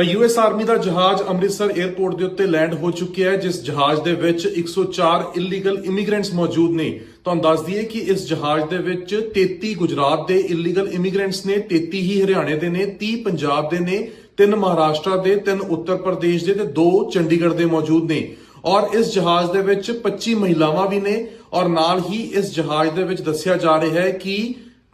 ਤਾਂ US army ਦਾ ਜਹਾਜ਼ Amritsar airport ਦੇ ਉੱਤੇ ਲੈਂਡ ਹੋ ਚੁੱਕਿਆ ਹੈ, ਜਿਸ ਜਹਾਜ਼ ਦੇ ਵਿੱਚ 104 ਇਲੀਗਲ ਇਮੀਗ੍ਰੈਂਟਸ ਮੌਜੂਦ ਨੇ। ਤੁਹਾਨੂੰ ਦੱਸ ਦਈਏ ਕਿ ਇਸ ਜਹਾਜ਼ ਦੇ ਵਿੱਚ 33 ਗੁਜਰਾਤ ਦੇ ਇਲੀਗਲ ਇਮੀਗ੍ਰੈਂਟਸ ਨੇ 33 ਹੀ ਹਰਿਆਣੇ ਦੇ ਨੇ 30 ਪੰਜਾਬ ਦੇ ਨੇ, ਤਿੰਨ ਮਹਾਰਾਸ਼ਟਰ ਦੇ, ਤਿੰਨ ਉੱਤਰ ਪ੍ਰਦੇਸ਼ ਦੇ ਤੇ ਦੋ ਚੰਡੀਗੜ੍ਹ ਦੇ ਮੌਜੂਦ ਨੇ। ਔਰ ਇਸ ਜਹਾਜ਼ ਦੇ ਵਿੱਚ 25 ਮਹਿਲਾਵਾਂ ਵੀ ਨੇ। ਔਰ ਨਾਲ ਹੀ ਇਸ ਜਹਾਜ਼ ਦੇ ਵਿੱਚ ਦੱਸਿਆ ਜਾ ਰਿਹਾ ਹੈ ਕਿ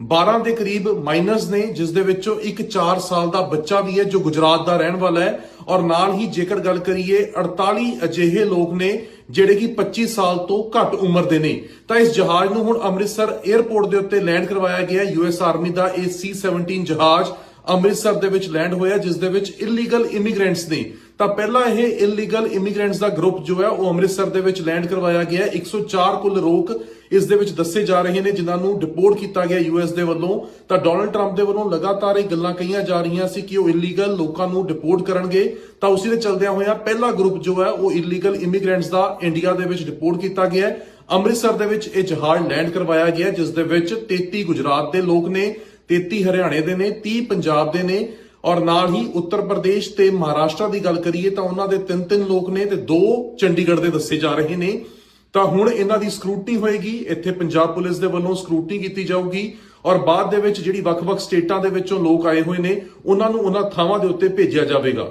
12 ਦੇ ਕਰੀਬ ਮਾਈਨਰਸ ਨੇ, ਜਿਸ ਦੇ ਵਿੱਚੋਂ ਇੱਕ 4 ਸਾਲ ਦਾ ਬੱਚਾ ਵੀ ਹੈ, ਜੋ ਗੁਜਰਾਤ ਦਾ ਰਹਿਣ ਵਾਲਾ ਹੈ। ਔਰ ਨਾਲ ਹੀ ਜੇਕਰ ਗੱਲ ਕਰੀਏ 48 ਅਜਿਹੇ ਲੋਕ ਨੇ, ਜਿਹੜੇ ਕਿ 25 ਸਾਲ ਤੋਂ ਘੱਟ ਉਮਰ ਦੇ ਨੇ। ਤਾਂ ਇਸ ਜਹਾਜ਼ ਨੂੰ ਹੁਣ ਅੰਮ੍ਰਿਤਸਰ 에ਅਰਪੋਰਟ ਦੇ ਉੱਤੇ ਲੈਂਡ ਕਰਵਾਇਆ ਗਿਆ ਹੈ। ਯੂਐਸ ਆਰਮੀ ਦਾ ਇਹ C17 ਜਹਾਜ਼ ਅੰਮ੍ਰਿਤਸਰ ਦੇ ਵਿੱਚ ਲੈਂਡ ਹੋਇਆ, ਜਿਸ ਦੇ ਵਿੱਚ ਇਲੀਗਲ ਇਮੀਗ੍ਰੈਂਟਸ ਨੇ। ਤਾਂ ਪਹਿਲਾਂ ਇਹ ਇਲੀਗਲ ਇਮੀਗ੍ਰੈਂਟਸ ਦਾ ਗਰੁੱਪ ਜੋ ਹੈ, ਉਹ ਅੰਮ੍ਰਿਤਸਰ ਦੇ ਵਿੱਚ ਲੈਂਡ ਕਰਵਾਇਆ ਗਿਆ ਹੈ। 104 ਕੁੱਲ ਲੋਕ ਇਸ ਦੇ ਵਿੱਚ ਦੱਸੇ ਜਾ ਰਹੇ ਨੇ, ਜਿਨ੍ਹਾਂ ਨੂੰ ਡਿਪੋਰਟ ਕੀਤਾ ਗਿਆ ਯੂਐਸ ਦੇ ਵੱਲੋਂ। ਤਾਂ ਡੋਨਲਡ ਟਰੰਪ ਦੇ ਵੱਲੋਂ ਲਗਾਤਾਰ ਇਹ ਗੱਲਾਂ ਕਹੀਆਂ ਜਾ ਰਹੀਆਂ ਸੀ ਕਿ ਉਹ ਇਲੀਗਲ ਲੋਕਾਂ ਨੂੰ ਡਿਪੋਰਟ ਕਰਨਗੇ। ਤਾਂ ਉਸੇ ਦੇ ਚਲਦਿਆਂ ਹੋਇਆ ਪਹਿਲਾ ਗਰੁੱਪ ਜੋ ਹੈ, ਉਹ ਇਲੀਗਲ ਇਮੀਗ੍ਰੈਂਟਸ ਦਾ ਇੰਡੀਆ ਦੇ ਵਿੱਚ ਡਿਪੋਰਟ ਕੀਤਾ ਗਿਆ ਅੰਮ੍ਰਿਤਸਰ ਦੇ ਵਿੱਚ ਇਹ ਜਹਾਜ਼ ਲੈਂਡ ਕਰਵਾਇਆ ਗਿਆ ਜਿਸ ਦੇ ਵਿੱਚ 33 ਗੁਜਰਾਤ ਦੇ ਲੋਕ ਨੇ 33 ਹਰਿਆਣੇ ਦੇ ਨੇ 30 ਪੰਜਾਬ ਦੇ ਨੇ। ਔਰ ਨਾਲ ਹੀ ਉੱਤਰ ਪ੍ਰਦੇਸ਼ ਤੇ ਮਹਾਰਾਸ਼ਟਰ ਦੀ ਗੱਲ ਕਰੀਏ ਤਾਂ ਉਹਨਾਂ ਦੇ ਤਿੰਨ ਤਿੰਨ ਲੋਕ ਨੇ ਤੇ ਦੋ ਚੰਡੀਗੜ੍ਹ ਦੇ ਦੱਸੇ ਜਾ ਰਹੇ ਨੇ। ਤਾਂ ਹੁਣ ਇਹਨਾਂ ਦੀ ਸਕਰੂਟਨੀ ਹੋਏਗੀ। ਇੱਥੇ ਪੰਜਾਬ ਪੁਲਿਸ ਦੇ ਵੱਲੋਂ ਸਕਰੂਟਨੀ ਕੀਤੀ ਜਾਊਗੀ ਔਰ ਬਾਅਦ ਦੇ ਵਿੱਚ ਜਿਹੜੀ ਵੱਖ-ਵੱਖ ਸਟੇਟਾਂ ਦੇ ਵਿੱਚੋਂ ਲੋਕ ਆਏ ਹੋਏ ਨੇ, ਉਹਨਾਂ ਨੂੰ ਉਹਨਾਂ ਥਾਵਾਂ ਦੇ ਉੱਤੇ ਭੇਜਿਆ ਜਾਵੇਗਾ।